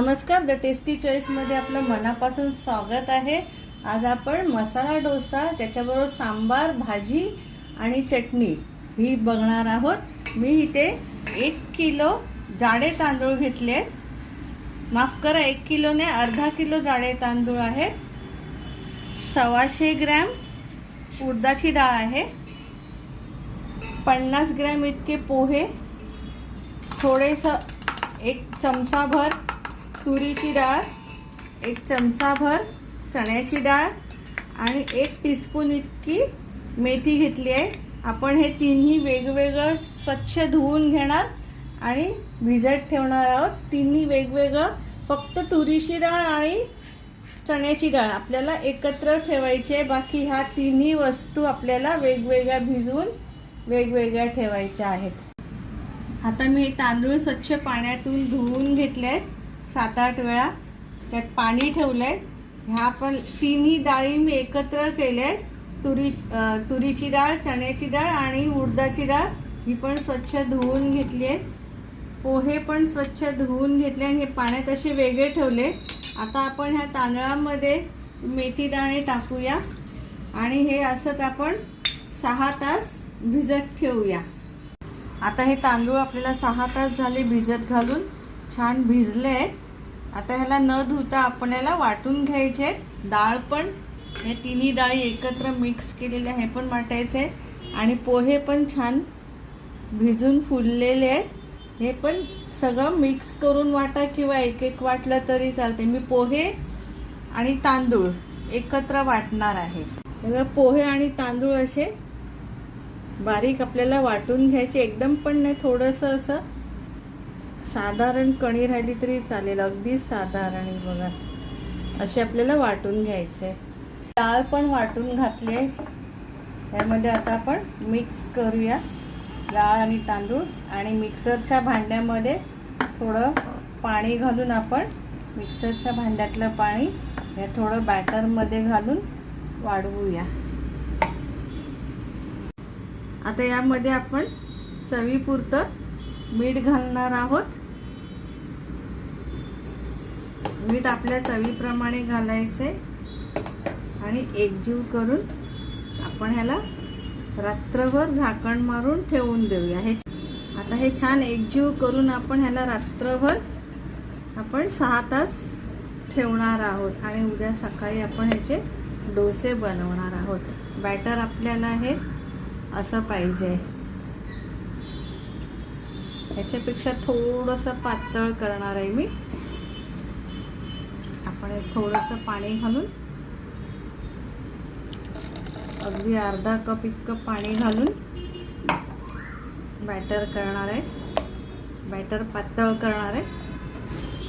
नमस्कार the tasty चॉईसमध्ये आपलं मनापासून स्वागत आहे. आज आपण मसाला डोसा त्याच्याबरोबर सांबार भाजी आणि चटणी ही बघणार आहोत. मी इथे एक किलो जाडे तांदूळ घेतले आहेत. माफ करा एक किलोने अर्धा किलो जाडे तांदूळ आहेत. सव्वाशे ग्रॅम उडदाची डाळ आहे. पन्नास ग्रॅम इतके पोहे. थोडेसं एक चमचाभर तुरीची डाळ एक चमचाभर चण्याची डाळ आणि एक टीस्पून इतकी मेथी घेतली आहे. आपण हे तिन्ही वेगवेगळं स्वच्छ धुवून घेणार आणि भिजत ठेवणार आहोत. तिन्ही वेगवेगळं फक्त तुरीची डाळ आणि चण्याची डाळ आपल्याला एकत्र ठेवायची आहे. बाकी ह्या तिन्ही वस्तू आपल्याला वेगवेगळ्या भिजवून वेगवेगळ्या ठेवायच्या आहेत. आता मी तांदूळ स्वच्छ पाण्यातून धुवून घेतले आहेत सात आठ वेळा त्यात पाणी ठेवलं आहे ह्या पण तिन्ही डाळी मी एकत्र केले आहेत तुरी तुरीची डाळ चण्याची डाळ आणि उडदाची डाळ ही पण स्वच्छ धुवून घेतली आहे पोहे पण स्वच्छ धुवून घेतले आणि हे पाण्यात असे वेगळे ठेवले. आता आपण ह्या तांदळामध्ये मेथी दाणे टाकूया आणि हे असंच आपण सहा तास भिजत ठेवूया. आता हे तांदूळ आपल्याला सहा तास झाले भिजत घालून. छान भिजले आहेत आता ह्याला न धुता आपल्याला वाटून घ्यायचे आहेत. डाळ पण हे तिन्ही डाळी एकत्र मिक्स केलेल्या हे पण वाटायचे आणि पोहे पण छान भिजून फुललेले आहेत. हे पण सगळं मिक्स करून वाटा किंवा एक एक वाटलं तरी चालते मी पोहे आणि तांदूळ एकत्र वाटणार आहे. तेव्हा पोहे आणि तांदूळ असे बारीक आपल्याला वाटून घ्यायचे. एकदम पण नाही थोडंसं असं साधारण कणी राहिली तरी चालेल. अगदी साधारण बघा. असे आपल्याला वाटून घ्यायचे डाळ पण वाटून घातली आहे. यामध्ये आता आपण मिक्स करूया. डाळ आणि तांदूळ आणि मिक्सरच्या भांड्यामध्ये थोडं पाणी घालून आपण मिक्सरच्या भांड्यातलं पाणी हे थोडं बॅटरमध्ये घालून वाढवूया. आता यामध्ये आपण चवीपुरतं मीठ घालणार आहोत. मीठ आपल्या चवीप्रमाणे घालायचे आणि एकजीव करून आपण ह्याला रात्रभर झाकण मारून ठेवून देऊया. हे आता हे छान एकजीव करून आपण ह्याला रात्रभर आपण सहा तास ठेवणार आहोत आणि उद्या सकाळी आपण ह्याचे डोसे बनवणार आहोत. बॅटर आपल्याला हे असं पाहिजे. ह्याच्यापेक्षा थोडंसं पातळ करणार आहे मी. आपण थोडंसं पाणी घालून अगदी अर्धा कप इतकं पाणी घालून बॅटर करणार आहे. बॅटर पातळ करणार आहे.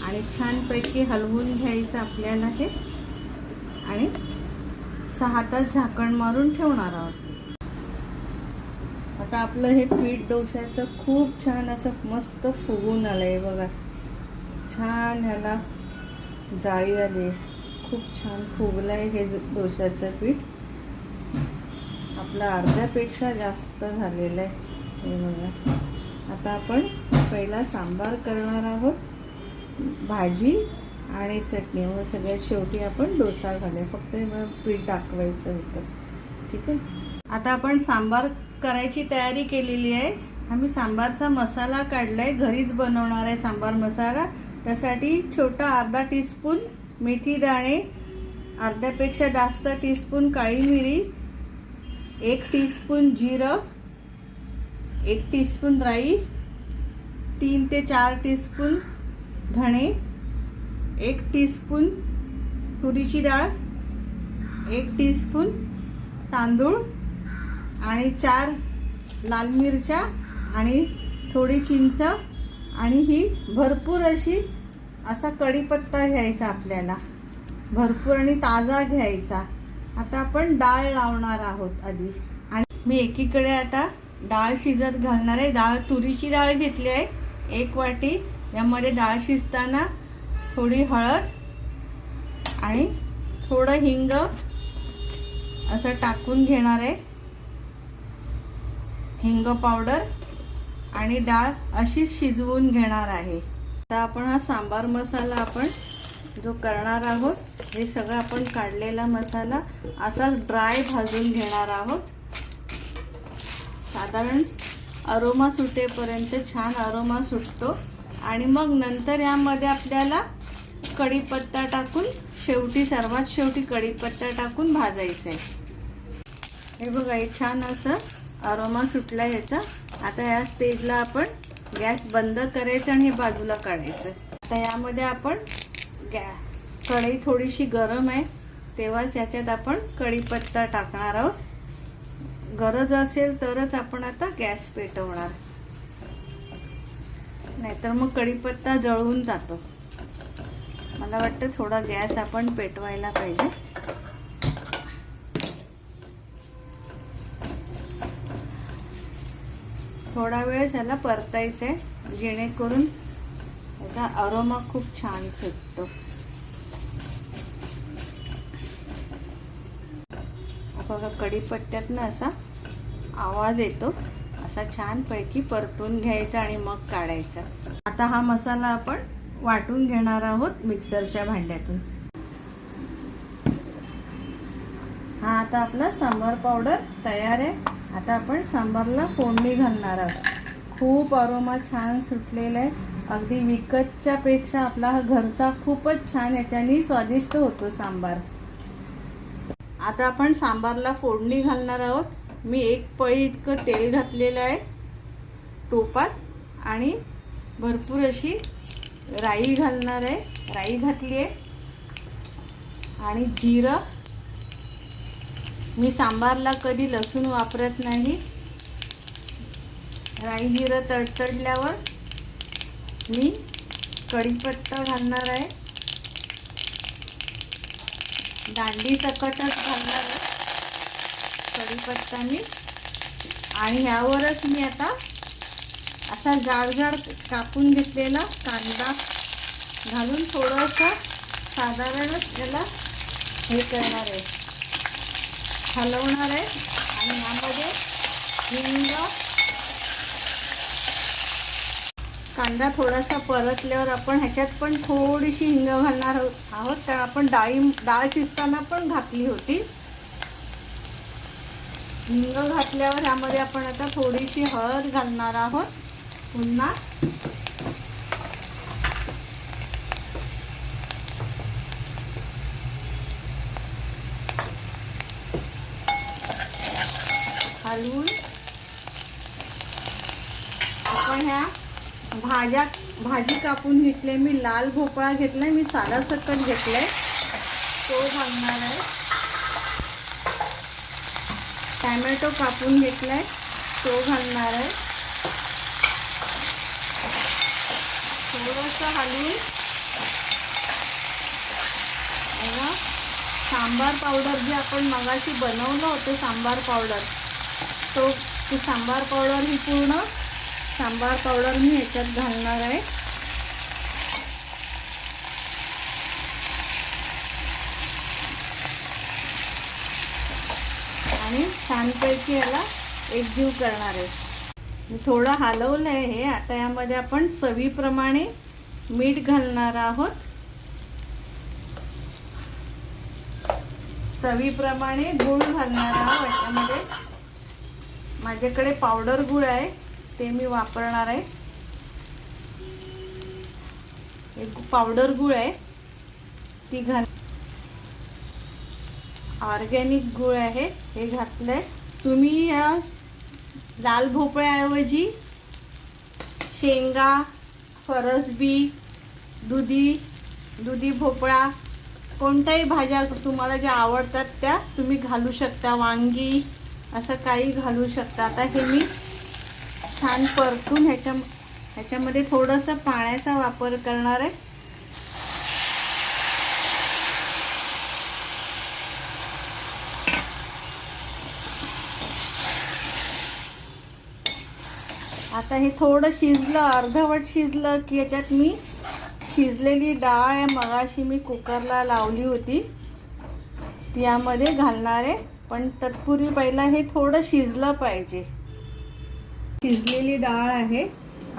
आणि छानपैकी हलवून घ्यायचं आपल्याला हे. आणि सहा तास झाकण मारून ठेवणार आहोत. आता आपलं हे पीठ डोशाचं खूप छान असं मस्त फुगून आलं आहे बघा. छान ह्याला जाळी आली खूप छान फुगलं आहे हे डोशाचं डोश्याचं पीठ. आपलं अर्ध्यापेक्षा जास्त झालेलं आहे हे बघा. आता आपण पहिला सांबार करणार आहोत. भाजी आणि चटणी. मग सगळ्यात शेवटी आपण डोसा घालूया. फक्त पीठ दाखवायचं होतं. ठीक आहे? आता आपण सांबार करायची तयारी केलेली आहे. आम्ही सांबारचा मसाला काढला आहे घरीच बनवणार आहे सांबार मसाला. त्यासाठी छोटा अर्धा टीस्पून मेथी दाणे अर्ध्यापेक्षा जास्त टीस्पून काळी मिरी एक टीस्पून जिरं एक टीस्पून राई तीन ते चार टीस्पून धणे एक टीस्पून तुरीची डाळ एक टीस्पून तांदूळ आणि चार लाल मिरच्या आणि थोडी चिंच आणि ही भरपूर अशी असा कढीपत्ता घ्यायचा आपल्याला. भरपूर आणि ताजा घ्यायचा. आता आपण डाळ लावणार आहोत आधी. आणि मी एकीकडे आता डाळ शिजत घालणार आहे. डाळ तुरीची डाळ घेतली आहे. एक वाटी. यामध्ये डाळ शिजताना थोडी हळद आणि थोडं हिंग असं टाकून घेणार आहे. हिंग पावडर. आणि डाळ अशीच शिजवून घेणार आहे. आता आपण हा सांबार मसाला आपण जो करणार आहोत हे सगळं आपण काढलेला मसाला असाच ड्राय भाजून घेणार आहोत. साधारण अरोमा सुटेपर्यंत छान अरोमा सुटतो. आणि मग नंतर यामध्ये आपल्याला कढीपत्ता टाकून शेवटी सर्वात शेवटी कढीपत्ता टाकून भाजायचं आहे हे बघा हे छान असं अरोमा सुटला ह्याचा. आता या स्टेजला आपण गॅस बंद करायचं आणि हे बाजूला काढायचं. आता यामध्ये आपण गॅ कढई थोडीशी गरम आहे तेव्हाच याच्यात आपण कढीपत्ता टाकणार आहोत. गरज असेल तरच आपण आता गॅस पेटवणार. नाहीतर मग कढीपत्ता जळून जातो. मला वाटतं थोडा गॅस आपण पेटवायला पाहिजे. थोडा वेळ त्याला परतायचं आहे जेणेकरून त्याचा अरोमा खूप छान सुटतो. बघा कढीपत्त्यातनं असा आवाज येतो. असा छानपैकी परतून घ्यायचा आणि मग काढायचा. आता हा मसाला आपण वाटून घेणार आहोत मिक्सरच्या भांड्यातून. हा आता आपला सांबार पावडर तयार आहे. आता आपण सांबारला फोडणी घालणार आहोत. खूप अरोमा छान सुटलेला आहे. अगदी विकतच्या पेक्षा आपला हा घरचा खूपच छान याच्याने स्वादिष्ट होतो सांबार. आता आपण सांबारला फोडणी घालणार आहोत. मी एक पळी इतकं तेल घातलेलं आहे. टोपात आणि भरपूर अशी राई घालणार आहे. राई घातली आहे. आणि जिरं मी सांबारला कधी लसूण वापरत नाही. राई जिरं तडतडल्यावर मी कढीपत्ता घालणार आहे. दांडी सकटच घालणार आहे. कढीपत्ता मी. आणि ह्यावरच मी आता असा जाड जाड कापून घेतलेला कांदा घालून थोडंसं साधारणच याला हे करणार आहे. हलवणार आहे. आणि यामध्ये हिंग कांदा थोडासा परतल्यावर आपण ह्याच्यात पण थोडीशी हिंग घालणार आहोत. कारण आपण डाळी डाळ शिजताना पण घातली होती. हिंग घातल्यावर ह्यामध्ये आपण आता थोडीशी हळद घालणार आहोत. पुन्हा हलवून आपण ह्या भाज्या भाजी कापून घेतली मी लाल भोपळा घेतलाय मी सारा सकट घेतलाय. तो घालणार आहे. टॅमॅटो कापून घेतलाय तो घालणार आहे. थोडंसं हलवून सांबार पावडर जे आपण मगाशी बनवलं होतं सांबार पावडर तो सांबार पावडर ही पूर्ण सांबार पावडर मी ह्याच्यात घालणार आहे. आणि छानपैकी याला एकजीव करणार आहे. मी थोडं हलवलं आहे हे आता यामध्ये आपण चवीप्रमाणे मीठ घालणार आहोत. चवीप्रमाणे गूळ घालणार आहोत. याच्यामध्ये माझ्याकडे पावडर गूळ आहे. ते मी वापरणार आहे. एक पावडर गूळ आहे. ती घाल. ऑर्गॅनिक गूळ आहे. हे घातलंय. तुम्ही या लाल भोपळ्याऐवजी शेंगा फरसबी दुधी दुधी भोपळा कोणत्याही भाज्या तुम्हाला ज्या आवडतात त्या तुम्ही घालू शकता. वांगी असं काही घालू शकता. आता हे मी छान परतून ह्याच्या ह्याच्यामध्ये थोडंसं पाण्याचा वापर करणार आहे. आता हे थोडं शिजलं अर्धवट शिजलं की याच्यात मी शिजलेली डाळ या मगाशी मी कुकरला लावली होती. यामध्ये घालणार आहे पण तत्पूर्वी पहिला हे थोडं शिजलं पाहिजे. शिजलेली डाळ आहे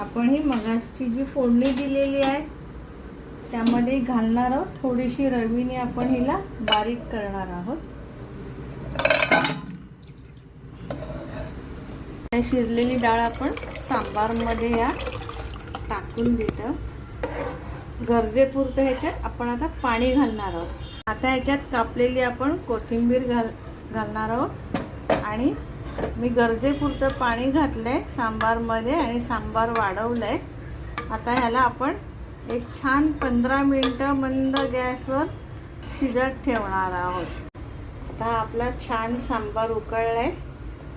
आपण ही मगाची जी फोडणी दिलेली आहे त्यामध्ये घालणार आहोत. थोडीशी रवीने आपण हिला बारीक करणार आहोत. हे शिजलेली डाळ आपण सांबारमध्ये या टाकून देतो गरजेपुरतं ह्याच्यात आपण आता पाणी घालणार आहोत. आता ह्याच्यात कापलेली आपण कोथिंबीर घाल घालणार आहोत आणि मी गरजेपुरतं पाणी घातलं आहे सांबारमध्ये आणि सांबार वाढवलं आहे आता ह्याला आपण एक छान पंधरा मिनटं मंद गॅसवर शिजत ठेवणार आहोत. आता आपला छान सांबार उकळला आहे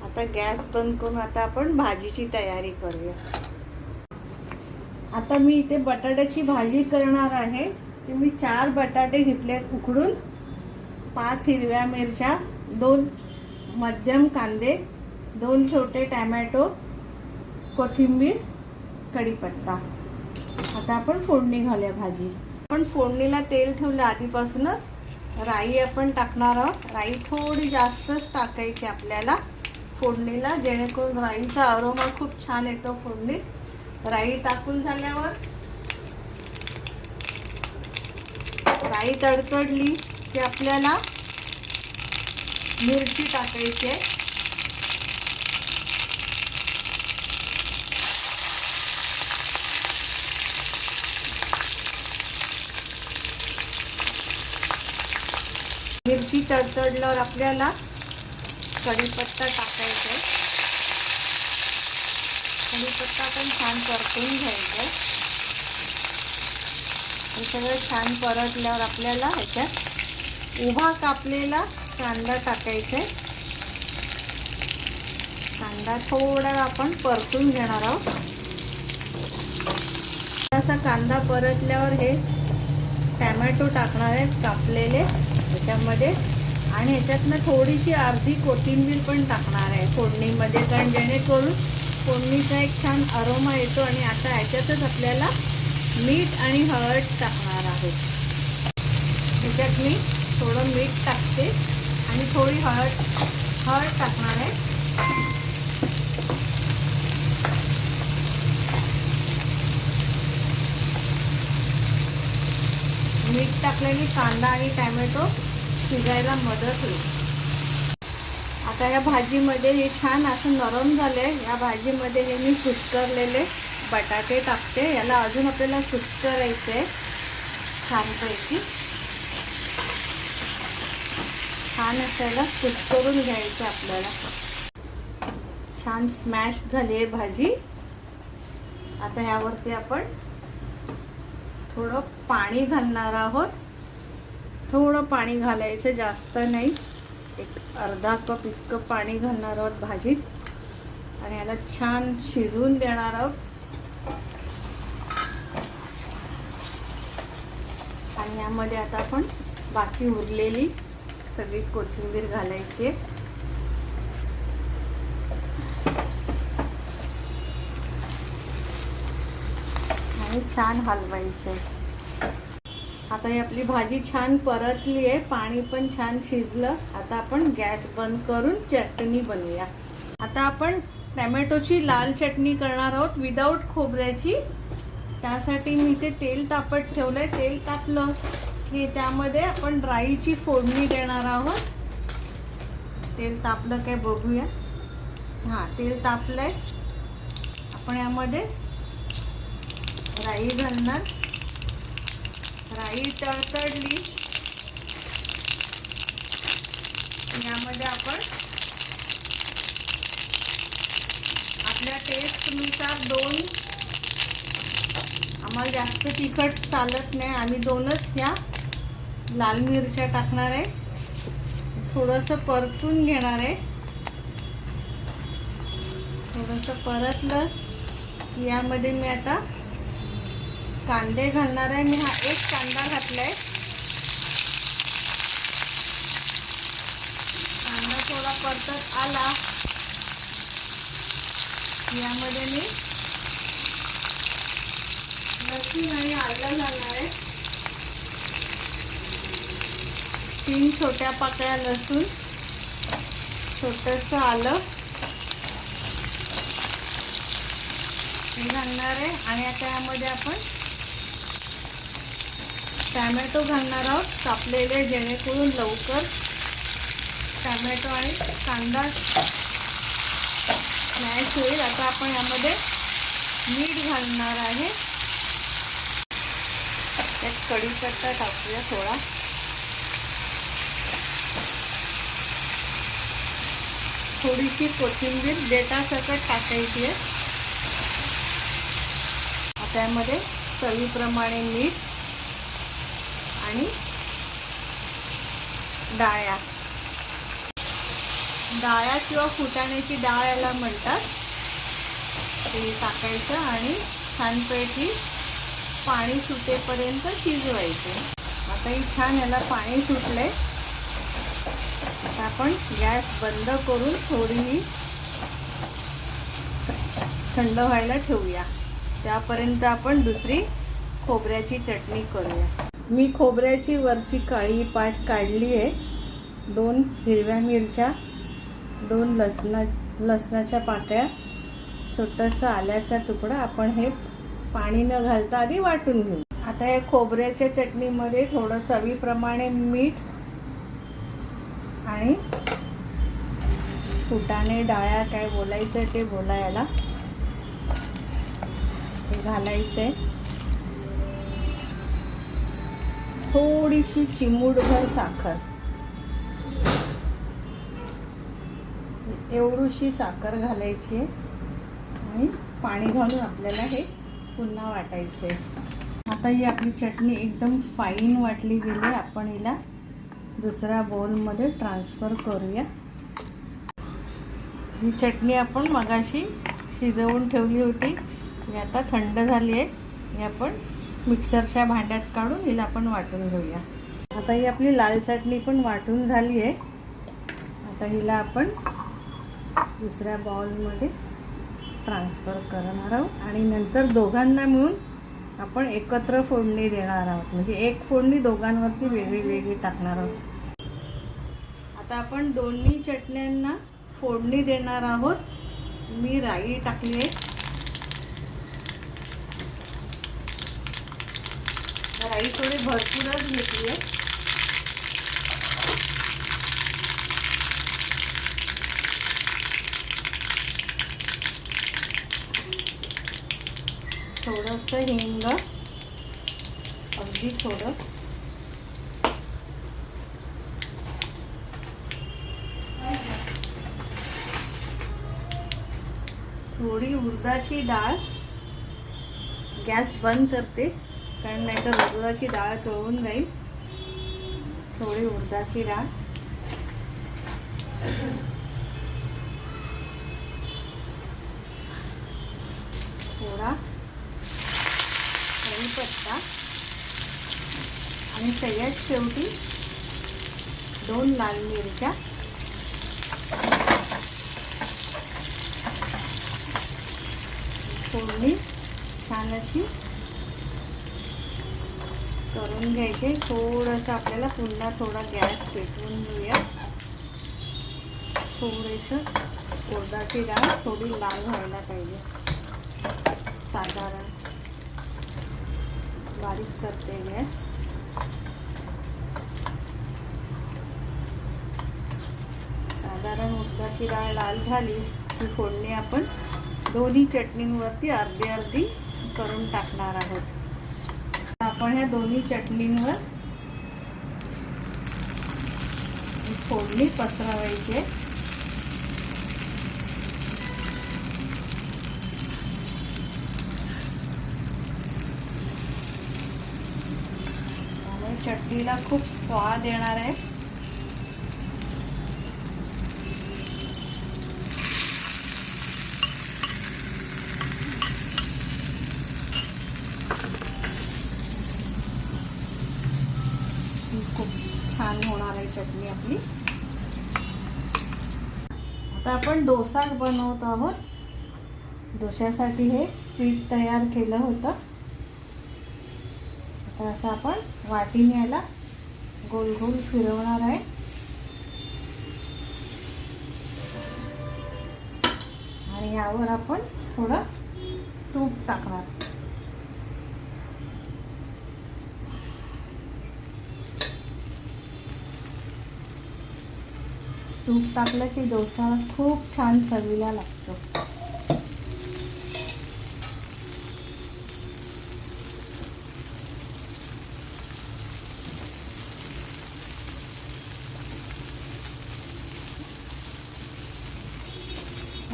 आता गॅस बंद करून आता आपण भाजीची तयारी करूया. आता मी इथे बटाट्याची भाजी करणार आहे. ते मी चार बटाटे घेतले उकडून. पाच हिरव्या मिरच्या दोन मध्यम कांदे दोन छोटे टॅमॅटो कोथिंबीर कढीपत्ता. आता आपण फोडणी घालूया भाजी. आपण फोडणीला तेल ठेवलं आधीपासूनच. राई आपण टाकणार आहोत. राई थोडी जास्तच टाकायची आपल्याला फोडणीला जेणेकरून राईचा अरोमा खूप छान येतो फोडणीत. राई टाकून झाल्यावर राई तडतडली की आपल्याला मिरची टाकायची आहे. मिरची तडतडल्यावर आपल्याला कढीपत्ता टाकायचा आहे. कढीपत्ता पण छान परतून घ्यायचा आहे. हे सगळं छान परतल्यावर आपल्याला ह्याच्यात उभा कापलेला कांदा टाकायचा. आहे कांदा थोडा आपण परतून घेणार आहोत. असा कांदा परतल्यावर हे टॅमॅटो टाकणार आहेत कापलेले त्याच्यामध्ये. आणि ह्याच्यातनं थोडीशी अर्धी कोथिंबीर पण टाकणार आहे फोडणीमध्ये कारण जेणेकरून फोडणीचा एक छान अरोमा येतो आणि आता ह्याच्यातच आपल्याला मीठ आणि हळद टाकणार आहे. ह्याच्यात मी थोडं मीठ टाकते. आणि थोडी हळद हळद टाकणार आहे. मीठ टाकल्याने कांदा आणि टॅमॅटो शिजायला मदत होईल. आता या भाजीमध्ये हे छान असं नरम झाले या भाजीमध्ये हे मी कुस्करलेले बटाटे टाकते. याला अजून आपल्याला कुस्करायचं आहे छानपैकी. छान असायला कुस्करून घ्यायचं आपल्याला. छान स्मॅश झाली आहे भाजी. आता यावरती आपण थोडं पाणी घालणार आहोत. थोडं पाणी घालायचं जास्त नाही. एक अर्धा कप इतकं पाणी घालणार आहोत भाजीत. आणि याला छान शिजवून देणार आहोत. आणि यामध्ये आता आपण बाकी उरलेली सगळी कोथिंबीर घालायची. आणि छान हलवायचं. आता ही आपली भाजी छान परतली आहे. पाणी पण छान शिजलं. आता आपण गॅस बंद करून चटणी बनवूया. आता आपण टॅमॅटोची लाल चटणी करणार आहोत विदाऊट खोबऱ्याची. त्यासाठी मी ते तेल तापत ठेवलं आहे तेल तापलं. की त्यामध्ये आपण राईची फोडणी देणार आहोत. तेल तापलं काय बघूया. हां तेल तापलं आहे आपण यामध्ये राई घालणार. राई तडतडली यामध्ये आपण आपल्या टेस्टनुसार दोन आम्हाला जास्त तिखट चालत नाही. आम्ही दोनच ह्या लाल मिरच्या टाकणार आहे. थोडंसं परतून घेणार आहे. थोडंसं परतलं यामध्ये मी आता कांदे घालणार आहे. मी हा एक कांदा घातलाय. कांदा थोडा परतत आला. यामध्ये मी लसूण आणि आलं घालणार आहे. तीन छोट्या पाकळ्या लसूण. छोटंसं आलं. घालणार आहे. आणि आता यामध्ये आपण टॅमॅटो घालणार आहोत. कापलेले जेणेकरून लवकर टॅमॅटो आणि कांदा स्मॅश होईल. आता आपण यामध्ये मीठ घालणार आहे. त्यात कढीपत्ता टाकूया थोडा. थोडीशी कोथिंबीर देठासकट टाकायची आहे. त्यामध्ये चवीप्रमाणे मीठ आणि डाळ्या. डाळ्या किंवा फुटाण्याची डाळ याला म्हणतात. ते टाकायचं आणि छानपैकी पाणी सुटेपर्यंत शिजवायचं. आता ही छान याला पाणी सुटले आपण गॅस बंद करून थोडीही थंड व्हायला ठेवूया. त्यापर्यंत आपण दुसरी खोबऱ्याची चटणी करूया. मी खोबऱ्याची वरची काळी पाट काढली आहे. दोन हिरव्या मिरच्या दोन लसणा लसणाच्या पाकळ्या छोटंसं आल्याचा तुकडा आपण हे पाणी न घालता आधी वाटून घेऊ. आता या खोबऱ्याच्या चटणीमध्ये थोडं चवीप्रमाणे मीठ आणि फुटाणे डाळ्या काय बोलायचं ते बोलायला. हे घालायचंय. थोडीशी चिमूटभर साखर. एवढीशी साखर घालायची आहे. आणि पाणी घालून आपल्याला हे पुन्हा वाटायचं आहे आता ही आपली चटणी एकदम फाईन वाटली गेली आपण हिला दुसऱ्या बोलमध्ये ट्रान्सफर करूया. ही चटणी आपण मगाशी शिजवून ठेवली होती. ही आता थंड झाली आहे. ही आपण मिक्सरच्या भांड्यात काढून हिला आपण वाटून घेऊया. आता ही आपली लाल चटणी पण वाटून झाली आहे. आता हिला आपण दुसऱ्या बॉलमध्ये ट्रान्सफर करणार आहोत. आणि नंतर दोघांना मिळून आपण एकत्र फोडणी देणार आहोत. म्हणजे एक फोडणी दोघांवरती वेगळी वेगळी टाकणार आहोत. आता आपण दोन्ही चटण्यांना फोडणी देणार आहोत. मी राई टाकली आहे. राई थोडी भरपूरच घेतली आहे. थोडंसं हिंग अगदी थोडं थोडी उडदाची डाळ. गॅस बंद करते कारण नाहीतर उडदाची डाळ तळून जाईल. थोडी उडदाची डाळ. थोडा कढीपत्ता. आणि सगळ्यात शेवटी दोन लाल मिरच्या. फोडणी छान अशी करून घ्यायचे. थोडंसं आपल्याला पुन्हा थोडा गॅस पेटवून घेऊया. थोडंसं कोरडाची डाळ थोडी लाल व्हायला पाहिजे. साधारण. बारीक करते गॅस. साधारण उडदाची डाळ लाल झाली की फोडणी आपण दोन्ही चटणींवरती अर्धी अर्धी करून टाकणार आहोत. आपण ह्या दोन्ही चटणींवर फोडणी पसरवायची चटणीला खूप स्वाद येणार आहे ही खूप छान होणार आहे चटणी आपली. आता आपण डोसा बनवत आहोत. डोश्यासाठी हे पीठ तयार केलं होतं. आता असं आपण वाटीने याला गोल गोल फिरवणार आहे. आणि यावर आपण थोडं तूप टाकणार. तूप टाकलं की डोसा खूप छान चवीला लागतो.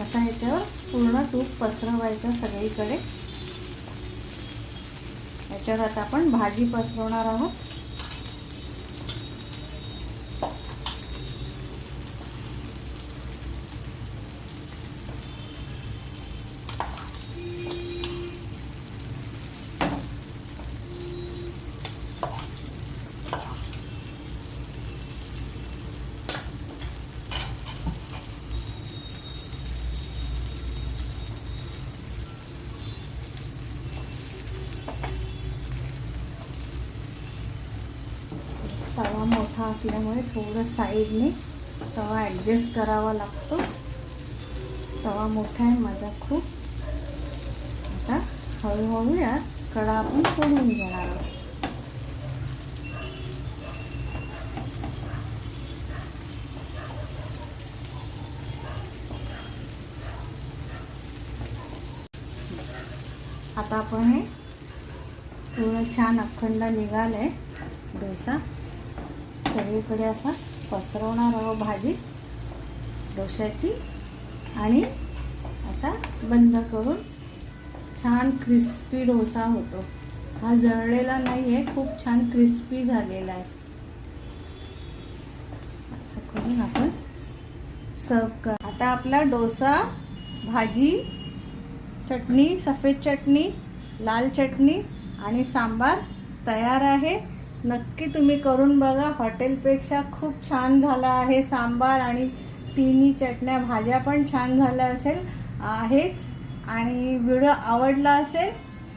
आता ह्याच्यावर पूर्ण तूप पसरवायचं सगळीकडे. याच्यावर आता आपण भाजी पसरवणार आहोत. तवा मोठा असल्यामुळे थोडं साईडने तवा ॲडजस्ट करावा लागतो. तवा मोठा आहे माझा खूप. आता हळूहळू या कडा आपण सोडून घेणार आहोत. आता आपण हे पूर्ण छान अखंड निघालं आहे डोसा. सगळीकडे असा पसरवणार आहोत भाजी डोशाची आणि असा बंद करून छान क्रिस्पी डोसा होतो. हा जळलेला नाही आहे खूप छान क्रिस्पी झालेला आहे. असं करून आपण सर्व कर. आता आपला डोसा भाजी चटणी सफेद चटणी लाल चटणी आणि सांबार तयार आहे. नक्की तुम्ही करून बघा. हॉटेलपेक्षा खूप छान झाला आहे सांबार आणि तिन्ही चटण्या. भाज्या पण छान झाल्या असेल आहेच. आणि व्हिडिओ आवडला असेल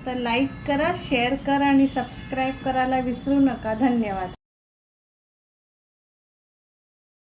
तर लाईक करा शेअर करा आणि सबस्क्राईब करायला विसरू नका. धन्यवाद.